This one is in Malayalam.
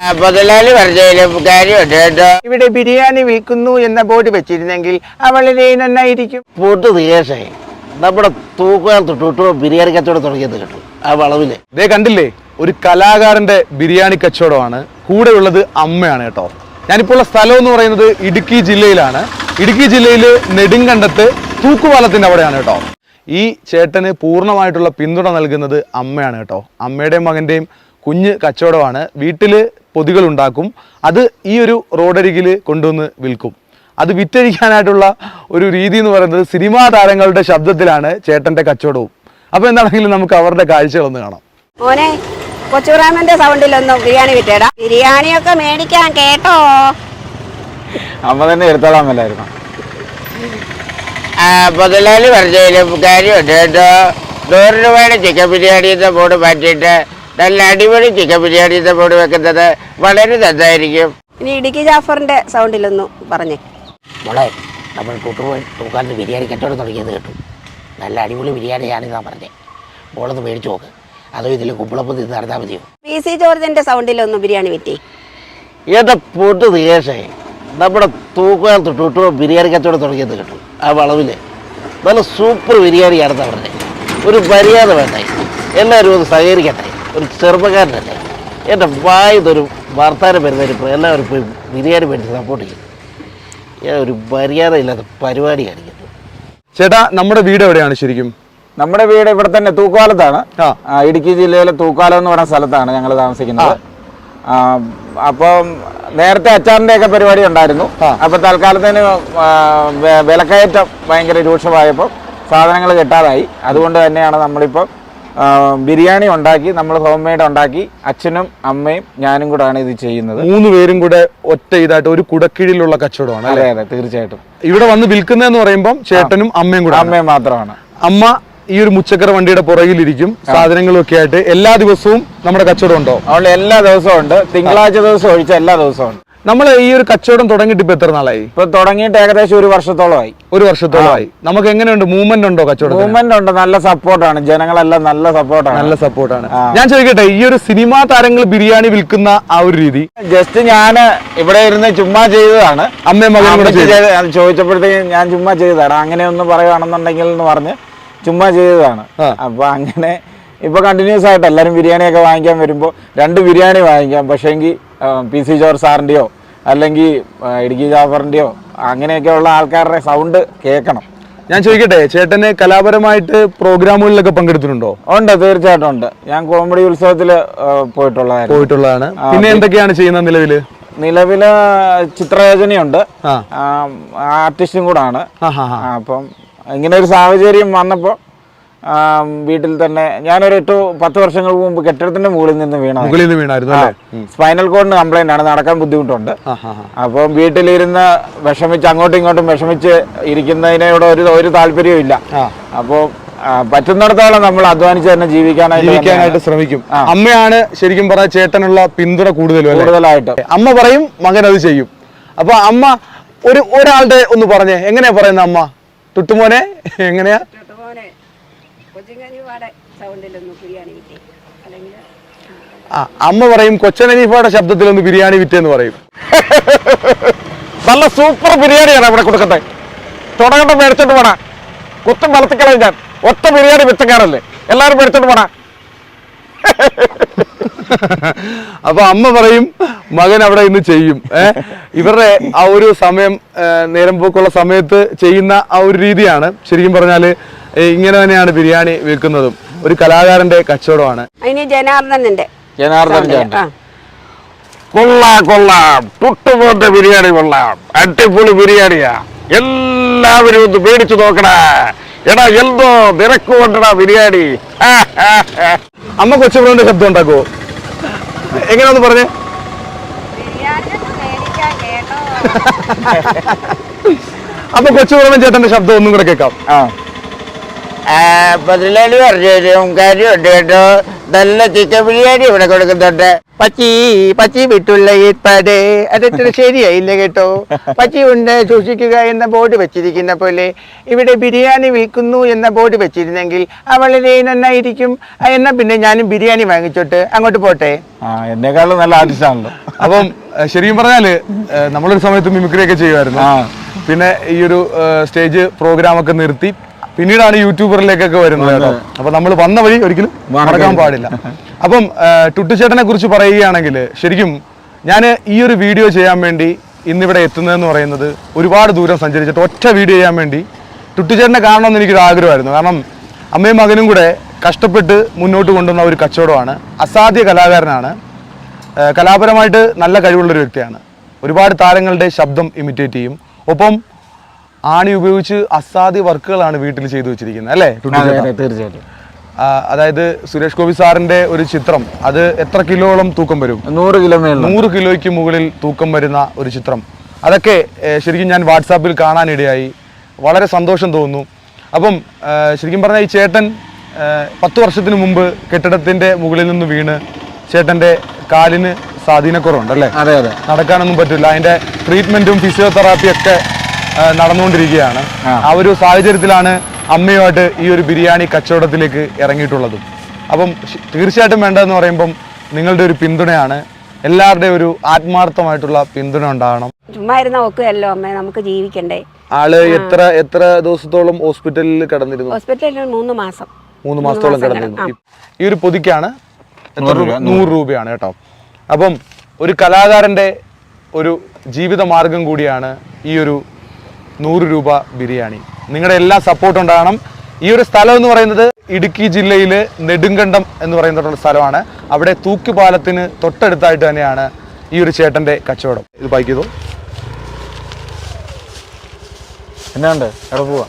മുതലാളി പറഞ്ഞതിലും കാര്യമുണ്ട്. കേട്ടോ ഇവിടെ ബിരിയാണി വിൽക്കുന്നു എന്ന ബോർഡ് വെച്ചിരുന്നെങ്കിൽ ആ വളരെ നന്നായിരിക്കും. പൂട്ട് തീയേഷേ നമ്മുടെ ബിരിയാണി കച്ചവടം തുടങ്ങിയത് കേട്ടു ആ വളവിൽ. ദേ കണ്ടില്ലേ? ഒരു കലാകാരന്റെ ബിരിയാണി കച്ചവടമാണ്. കൂടെയുള്ളത് അമ്മയാണ് കേട്ടോ. ഞാനിപ്പോൾ ഉള്ള സ്ഥലം എന്ന് പറയുന്നത് ഇടുക്കി ജില്ലയിലാണ്. ഇടുക്കി ജില്ലയിൽ നെടുങ്കണ്ടത്ത് തൂക്കുപാലത്തിന്റെ അവിടെയാണ് കേട്ടോ. ഈ ചേട്ടന് പൂർണമായിട്ടുള്ള പിന്തുണ നൽകുന്നത് അമ്മയാണ് കേട്ടോ. അമ്മയുടെയും മകന്റെയും കുഞ്ഞ് കച്ചവടമാണ്. വീട്ടിൽ പൊതികൾ ഉണ്ടാക്കും അത് ഈ ഒരു റോഡരികിൽ കൊണ്ടുവന്ന് വിൽക്കും. അത് വിറ്റഴിക്കാനായിട്ടുള്ള ഒരു രീതി എന്ന് പറയുന്നത് സിനിമാ താരങ്ങളുടെ ശബ്ദത്തിലാണ് ചേട്ടന്റെ കച്ചവടവും. അപ്പൊ എന്താണെങ്കിലും നമുക്ക് അവരുടെ കാഴ്ചകളൊന്ന് കാണാം. മോനെ കൊച്ചുറാമന്റെ ഒന്ന് ബിരിയാണി വിറ്റേടാ ബിരിയാണിയൊക്കെ മേടിക്കാൻ കേട്ടോ. അമ്മ തന്നെ എടുത്തോളാൻ മേലായിരുന്നു മുതലാളി പറഞ്ഞതിലും കാര്യമുണ്ട് കേട്ടോ. നൂറ് രൂപയുടെ ചിക്കൻ ബിരിയാണിയുടെ ബോർഡ് മാറ്റിയിട്ട് നല്ല അടിപൊളി ചിക്കൻ ബിരിയാണി ബോർഡ് വെക്കുന്നത്. വളരെ നന്നായിരിക്കും. ഇനി ഇടുക്കി ജാഫറിന്റെ സൗണ്ടിലൊന്നു പറഞ്ഞേ. മോളെ നമ്മൾ കൂട്ടുപോയി തൂക്കാലത്ത് ബിരിയാണി കെട്ടോട് തുടങ്ങിയത് കേട്ടു. നല്ല അടിപൊളി ബിരിയാണിയാണ് ഞാൻ പറഞ്ഞത് മോളൊന്ന് മേടിച്ചു നോക്ക്. അതോ ഇതിൽ കുമ്പളപ്പം തിന്ന് നടന്നാൽ മതിയോ? പി സി ജോർജിന്റെ സൗണ്ടിലൊന്നും ബിരിയാണി വിറ്റി ഏതാ പൊട്ടു നികേഷേ നമ്മുടെ തൂക്കാലത്ത് ടൂട്ടോ ബിരിയാണി കച്ചവടം തുടങ്ങിയത് കേട്ടു ആ വളവിൽ. നല്ല സൂപ്പർ ബിരിയാണിയാണെന്നാണ് പറഞ്ഞത് ഒരു മര്യാദ വേണ്ടേ. എല്ലാവരും ഒന്ന് സഹകരിക്കട്ടെ. ഒരു ചെറുപ്പക്കാരനല്ലേ. എന്റെ വായുന്നൊരു വർത്താനം വരുന്നതിന് എല്ലാവരും പോയി ബിരിയാണി മേടിച്ച് സപ്പോർട്ട് ചെയ്യും. ഞാൻ ഒരു മര്യാദയില്ലാത്ത പരിപാടി കാണിക്കുന്നു ചേട്ടാ നമ്മുടെ വീട് എവിടെയാണ് ശരിക്കും? നമ്മുടെ വീട് ഇവിടെ തന്നെ തൂക്കാലത്താണ്. ഇടുക്കി ജില്ലയിലെ തൂക്കാലം എന്ന് പറയുന്ന സ്ഥലത്താണ് ഞങ്ങൾ താമസിക്കുന്നത്. അപ്പം നേരത്തെ അച്ചാറിന്റെ ഒക്കെ പരിപാടി ഉണ്ടായിരുന്നു. അപ്പൊ തൽക്കാലത്തിന് വിലക്കയറ്റം ഭയങ്കര രൂക്ഷമായപ്പോൾ സാധനങ്ങൾ കിട്ടാതായി. അതുകൊണ്ട് തന്നെയാണ് നമ്മളിപ്പോൾ ബിരിയാണി ഉണ്ടാക്കി നമ്മൾ ഹോം മെയ്ഡ് ഉണ്ടാക്കി അച്ഛനും അമ്മയും ഞാനും കൂടാണ് ഇത് ചെയ്യുന്നത്. മൂന്ന് പേരും കൂടെ ഒറ്റ ഇതായിട്ട് ഒരു കുടക്കീഴിലുള്ള കച്ചവടമാണ് അതെ അതെ തീർച്ചയായിട്ടും. ഇവിടെ വന്ന് വിൽക്കുന്നതെന്ന് പറയുമ്പോൾ ചേട്ടനും അമ്മയും കൂടെ അമ്മയും മാത്രമാണ്. അമ്മ ഈ ഒരു മുച്ചക്കര വണ്ടിയുടെ പുറകിലിരിക്കും സാധനങ്ങളും ഒക്കെ ആയിട്ട് എല്ലാ ദിവസവും നമ്മുടെ കച്ചവടം ഉണ്ടോ? അതുകൊണ്ട് എല്ലാ ദിവസവും ഉണ്ട്. തിങ്കളാഴ്ച ദിവസം ഒഴിച്ച എല്ലാ ദിവസവും ഉണ്ട്. നമ്മൾ ഈ ഒരു കച്ചവടം തുടങ്ങിയിട്ട് ഇപ്പൊ എത്ര നാളായി? ഇപ്പൊ തുടങ്ങിയിട്ട് ഏകദേശം ഒരു വർഷത്തോളമായി. ഒരു വർഷത്തോളമായി. നമുക്ക് എങ്ങനെയുണ്ട്? മൂവ്മെന്റ് ഉണ്ടോ കച്ചവടം മൂവ്മെന്റ് ഉണ്ട്. നല്ല സപ്പോർട്ടാണ് ജനങ്ങളെല്ലാം നല്ല സപ്പോർട്ടാണ് നല്ല സപ്പോർട്ടാണ് ഞാൻ ചോദിക്കട്ടെ ഈ ഒരു സിനിമാ താരങ്ങൾ ബിരിയാണി വിൽക്കുന്ന ആ ഒരു രീതി? ജസ്റ്റ് ഞാൻ ഇവിടെ ഇരുന്ന് ചുമ്മാ ചെയ്തതാണ്. അമ്മയും മകനും കൂടെ. ചോദിച്ചപ്പോഴത്തേക്കും ഞാൻ ചുമ്മാ ചെയ്തതാണ്. അങ്ങനെ ഒന്ന് പറയുകയാണെന്നുണ്ടെങ്കിൽ എന്ന് പറഞ്ഞ് ചുമ്മാ ചെയ്തതാണ്. അപ്പൊ അങ്ങനെ ഇപ്പൊ കണ്ടിന്യൂസ് ആയിട്ട് എല്ലാരും ബിരിയാണിയൊക്കെ വാങ്ങിക്കാൻ വരുമ്പോൾ രണ്ട് ബിരിയാണി വാങ്ങിക്കാം. പക്ഷേങ്കിൽ പി സി ജോർജ് സാറിന്റെയോ അല്ലെങ്കിൽ ഇടുക്കി ജാഫറിന്റെയോ അങ്ങനെയൊക്കെയുള്ള ആൾക്കാരുടെ സൗണ്ട് കേൾക്കണം. ഞാൻ ചോദിക്കട്ടെ ചേട്ടന് കലാപരമായിട്ട് പ്രോഗ്രാമുകളിലൊക്കെ പങ്കെടുത്തിട്ടുണ്ടോ? ഉണ്ട് തീർച്ചയായിട്ടും ഉണ്ട്. ഞാൻ കോമഡി ഉത്സവത്തിൽ പോയിട്ടുള്ളതാണ്. പോയിട്ടുള്ളതാണ് പിന്നെ എന്തൊക്കെയാണ് ചെയ്യുന്നത് നിലവിൽ നിലവിൽ ചിത്രരചനയുണ്ട്. ആർട്ടിസ്റ്റും കൂടാണ്. അപ്പം ഇങ്ങനെ ഒരു സാഹചര്യം വന്നപ്പോൾ വീട്ടിൽ തന്നെ ഞാനൊരു എട്ട് പത്ത് വർഷങ്ങൾക്ക് മുമ്പ് കെട്ടിടത്തിന്റെ മുകളിൽ നിന്ന് വീണ മുകളിൽ നിന്ന് വീണായിരുന്നു അല്ലേ? സ്പൈനൽ കോഡിന് കംപ്ലൈന്റ് ആണ്. നടക്കാൻ ബുദ്ധിമുട്ടുണ്ട്. അപ്പം വീട്ടിലിരുന്ന് വിഷമിച്ച് അങ്ങോട്ടും ഇങ്ങോട്ടും വിഷമിച്ച് ഇരിക്കുന്നതിനോട് ഒരു ഒരു താല്പര്യവും ഇല്ല. അപ്പോൾ പറ്റുന്നിടത്തോളം നമ്മൾ അധ്വാനിച്ച് തന്നെ ജീവിക്കാനായിട്ട് ജീവിക്കാനായിട്ട് ശ്രമിക്കും. അമ്മയാണ് ശരിക്കും പറഞ്ഞ ചേട്ടനുള്ള പിന്തുണ കൂടുതലും കൂടുതലായിട്ട്. അമ്മ പറയും മകൻ അത് ചെയ്യും. അപ്പൊ അമ്മ ഒരു ഒരാളുടെ ഒന്ന് പറഞ്ഞേ. എങ്ങനെയാ പറയുന്ന അമ്മ? തുട്ടുമോനെ എങ്ങനെയാ? സൗണ്ടിലൊന്നും ബിരിയാണി വിറ്റി. അല്ലെങ്കിൽ ആ. അമ്മ പറയും കൊച്ചനീഫയുടെ ശബ്ദത്തിൽ ഒന്ന് ബിരിയാണി വിറ്റെന്ന് പറയും. നല്ല സൂപ്പർ ബിരിയാണിയാണ് ഇവിടെ കൊടുക്കട്ടെ തുടങ്ങട്ടെ മേടിച്ചോണ്ട് പോണ. കുത്തും വളർത്തിക്കളയും ഞാൻ. ഒറ്റ ബിരിയാണി വിത്തക്കാരല്ലേ എല്ലാവരും മേടിച്ചോണ്ട് പോണ. അപ്പൊ അമ്മ പറയും മകൻ അവിടെ ഇന്ന് ചെയ്യും. ഏഹ് ഇവരുടെ ആ ഒരു സമയം നേരം പോക്കുള്ള സമയത്ത് ചെയ്യുന്ന ആ ഒരു രീതിയാണ്. ശരിക്കും പറഞ്ഞാൽ ഇങ്ങനെ തന്നെയാണ് ബിരിയാണി വിൽക്കുന്നതും. ഒരു കലാകാരന്റെ കച്ചവടമാണ്. അതിന് ജനാർദ്ദനന്റെ. കൊള്ളാം കൊള്ളാം. ബിരിയാണി കൊള്ളാം. അടിപൊളി ബിരിയാണിയാ. എല്ലാവരും ഒന്ന് മേടിച്ചു നോക്കണേ. എടാ എന്തോ നിരക്ക് കൊണ്ടടാ ബിരിയാണി. അമ്മ കൊച്ചുപ്രവന്റെ ശബ്ദം ഉണ്ടാക്കുവോ? എങ്ങനെയാന്ന് പറഞ്ഞേ? അപ്പൊ കൊച്ചുപ്രവൻ ചേട്ടന്റെ ശബ്ദം ഒന്നും കൂടെ കേൾക്കാം. ആ. മുതലാളി കാര്യം ഉണ്ട് കേട്ടോ നല്ല ചിക്കൻ ബിരിയാണി ഇവിടെ കൊടുക്കുന്നുണ്ട്. പച്ചി പച്ചി വിട്ടുള്ള ഏർപ്പാട് അതത്ര ശരിയായില്ല കേട്ടോ. പച്ചി ഉണ്ട് സൂക്ഷിക്കുക എന്ന ബോർഡ് വെച്ചിരിക്കുന്ന പോലെ. ഇവിടെ ബിരിയാണി വിൽക്കുന്നു എന്ന ബോർഡ് വെച്ചിരുന്നെങ്കിൽ ആ വളരെ നന്നായിരിക്കും. എന്നാ പിന്നെ ഞാനും ബിരിയാണി വാങ്ങിച്ചോട്ട് അങ്ങോട്ട് പോട്ടെ? എന്നെക്കാളും നല്ല ആർട്ടിസ്റ്റാണല്ലോ. അപ്പം ശരിക്കും പറഞ്ഞാൽ നമ്മളൊരു സമയത്ത് മിമിക്രി ഒക്കെ ചെയ്യുമായിരുന്നു പിന്നെ ഈ ഒരു സ്റ്റേജ് പ്രോഗ്രാം ഒക്കെ നിർത്തി പിന്നീടാണ് യൂട്യൂബറിലേക്കൊക്കെ വരുന്നത് കേട്ടോ. അപ്പൊ നമ്മൾ വന്ന വഴി ഒരിക്കലും മറക്കാൻ പാടില്ല. അപ്പം ടുട്ടുചേട്ടനെ കുറിച്ച് പറയുകയാണെങ്കിൽ ശരിക്കും ഞാൻ ഈ ഒരു വീഡിയോ ചെയ്യാൻ വേണ്ടി ഇന്നിവിടെ എത്തുന്നതെന്ന് പറയുന്നത് ഒരുപാട് ദൂരം സഞ്ചരിച്ചിട്ട് ഒറ്റ വീഡിയോ ചെയ്യാൻ വേണ്ടി ടുട്ടുചേട്ടനെ കാണണമെന്ന് എനിക്കൊരു ആഗ്രഹമായിരുന്നു. കാരണം അമ്മയും മകനും കൂടെ കഷ്ടപ്പെട്ട് മുന്നോട്ട് കൊണ്ടുവന്ന ഒരു കച്ചവടമാണ്. അസാധ്യ കലാകാരനാണ്. കലാപരമായിട്ട് നല്ല കഴിവുള്ളൊരു വ്യക്തിയാണ്. ഒരുപാട് താരങ്ങളുടെ ശബ്ദം ഇമിറ്റേറ്റ് ചെയ്യും. ഒപ്പം ആണി ഉപയോഗിച്ച് അസാധ്യ വർക്കുകളാണ് വീട്ടിൽ ചെയ്തു വെച്ചിരിക്കുന്നത് അല്ലേ? തീർച്ചയായിട്ടും. അതായത് സുരേഷ് ഗോപി സാറിന്റെ ഒരു ചിത്രം അത് എത്ര കിലോളം തൂക്കം വരും? നൂറ് കിലോ നൂറ് കിലോയ്ക്ക് മുകളിൽ തൂക്കം വരുന്ന ഒരു ചിത്രം. അതൊക്കെ ശരിക്കും ഞാൻ വാട്സാപ്പിൽ കാണാനിടയായി. വളരെ സന്തോഷം തോന്നുന്നു. അപ്പം ശരിക്കും പറഞ്ഞാൽ ഈ ചേട്ടൻ പത്ത് വർഷത്തിന് മുമ്പ് കെട്ടിടത്തിന്റെ മുകളിൽ നിന്ന് വീണ് ചേട്ടന്റെ കാലിന് സ്വാധീനക്കുറവുണ്ട് അല്ലേ? അതെ അതെ. നടക്കാനൊന്നും പറ്റില്ല. അതിന്റെ ട്രീറ്റ്മെന്റും ഫിസിയോതെറാപ്പിയും ഒക്കെ ആ, നടന്നുകൊണ്ടിരിക്കുകയാണ്. ആ. ഒരു സാഹചര്യത്തിലാണ് അമ്മയുമായിട്ട് ഈ ഒരു ബിരിയാണി കച്ചവടത്തിലേക്ക് ഇറങ്ങിയിട്ടുള്ളതും. അപ്പം തീർച്ചയായിട്ടും വേണ്ടതെന്ന് പറയുമ്പം നിങ്ങളുടെ ഒരു പിന്തുണയാണ്. എല്ലാവരുടെയും ഒരു ആത്മാർത്ഥമായിട്ടുള്ള പിന്തുണ ഉണ്ടാകണം. ചുമ്മാ ഇരുന്ന ഒക്കുകയല്ലോ അമ്മേ നമുക്ക് ജീവിക്കണ്ടേ. ആൾ എത്ര എത്ര ദിവസത്തോളം ഹോസ്പിറ്റലിൽ കിടന്നിരുന്നു? ഹോസ്പിറ്റലിൽ മൂന്ന് മാസം. മൂന്ന് മാസത്തോളം മാസം കിടന്നിരുന്നു. കിടന്നു. ഈ ഒരു പൊതിക്കാണ് നൂറ് രൂപയാണ് കേട്ടോ. അപ്പം ഒരു കലാകാരന്റെ ഒരു ജീവിത മാർഗം കൂടിയാണ് ഈ ഒരു നൂറ് രൂപ ബിരിയാണി. നിങ്ങളുടെ എല്ലാ സപ്പോർട്ടും ഉണ്ടാകണം. ഈ ഒരു സ്ഥലം എന്ന് പറയുന്നത് ഇടുക്കി ജില്ലയിൽ നെടുങ്കണ്ടം എന്ന് പറയുന്ന സ്ഥലമാണ്. അവിടെ തൂക്കുപാലത്തിന് തൊട്ടടുത്തായിട്ട് തന്നെയാണ് ഈ ഒരു ചേട്ടന്റെ കച്ചവടം. ഇത് പാക്ക് ചെയ്തു? എന്നാ ഉണ്ട്? എവിടെ പോവാ?